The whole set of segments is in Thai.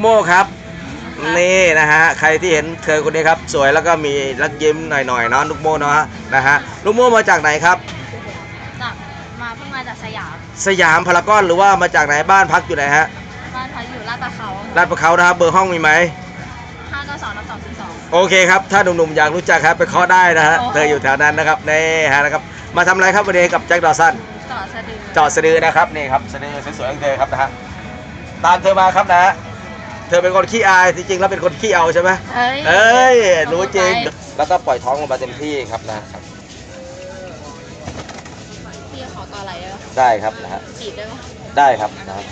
โม่ครับ นี่นะฮะใครที่เห็นเธอคนนี้ครับ สวยแล้วก็มีรักยิ้มหน่อยๆเนาะลูกโม่เนาะนะฮะลูกโม่มาจากไหนครับ จากมาเพิ่งมาจากสยาม สยามพารากอนหรือว่ามาจากไหนบ้านพักอยู่ไหนฮะบ้านพักอยู่ลาดประเขาลาดประเขานะครับเบอร์ห้องมีไหมห้าเก้าสองนับสองสี่สองโอเคครับ ถ้าหนุ่มๆอยากรู้จักครับไปเคาะได้นะฮะโอ้เธออยู่แถวนั้นนะครับนี่ฮะนะครับมาทำอะไรครับวันนี้กับแจ็คดอสันต่อสะดือจอดสะดือนะครับนี่ครับสะดือสวยๆของเธอครับนะฮะตามเธอมาครับนะฮะเธอเป็นคนขี้อายจริงๆแล้วเป็นคนขี้เอาใช่ไหมเฮ้ยเอ้ยรู้จริง แล้วก็ปล่อยท้องลงมาเต็มที่ครับนะครับ พี่ขอต่ออะไรได้ปะได้ครับนะฮะจีบได้ปะได้ครับนะครับ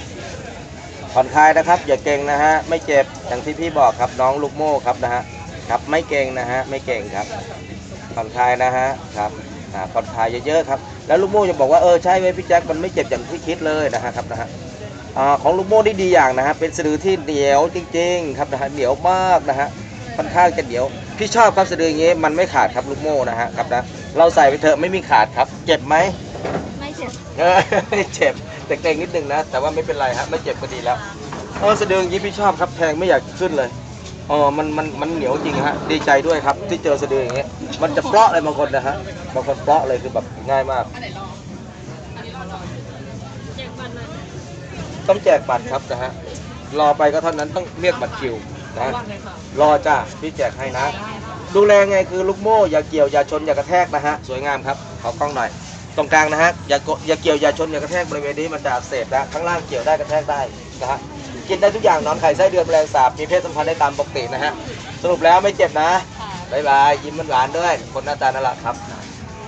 ผ่อนคลายนะครับ อย่าเก่งนะฮะไม่เจ็บอย่างที่พี่บอกครับน้องลูกโม่ครับนะฮะครับไม่เก่งนะฮะไม่เก่งครับผ่อนคลายนะฮะครับอ่าผ่อนคลายเยอะๆครับ แล้วลูกโม่จะบอกว่าเออใช่ไหมพี่แจ็คมันไม่เจ็บอย่างที่คิดเลยนะฮะครับนะฮะ อ่าของลูกโม่นี่ดีอย่างนะฮะเป็นสะดือที่เหนียวจริงๆครับนะฮะเหนียวมากนะฮะค่อนข้างจะเหนียวพี่ชอบครับสะดืออย่างงี้มันไม่ขาดครับลูกโม่นะฮะครับนะเราใส่ไปเถอะไม่มีขาดครับ เจ็บไหมไม่เจ็บเออไม่เจ็บแต่เกรงนิดนึงนะ แต่ว่าไม่เป็นไรครับไม่เจ็บก็ดีแล้วโอ้สะดืออย่างนี้พี่ชอบครับแพงไม่อยากขึ้นเลยอ๋อมันมันมันเหนียวจริงฮะดีใจด้วยครับที่เจอสะดืออย่างเงี้ยมันจะเปราะเลยบางคนนะฮะบางคนเปราะเลยคือแบบง่ายมาก เจ็บกันเลย ต้องแจกบัตรครับนะฮะรอไปก็เท่านั้นต้องเรียกบัตรคิวนะรอจ้าพี่แจกให้นะ ดูแลไงคือลูกโม่อย่าเกี่ยวอย่าชนอย่ากระแทกนะฮะสวยงามครับขอกล้องหน่อย ตรงกลางนะฮะอย่ากดอย่าเกี่ยวอย่าชนอย่ากระแทกบริเวณนี้มันจะอักเสบนะข้างล่างเกี่ยวได้กระแทกได้นะฮะกินได้ทุกอย่างนอนไข่ไส้เดือนแมลงสาบมีเพศสัมพันธ์ได้ตามปกตินะฮะสรุปแล้วไม่เจ็บนะบายบายยิ้มหวานด้วย คนหน้าตาน่ารักครับ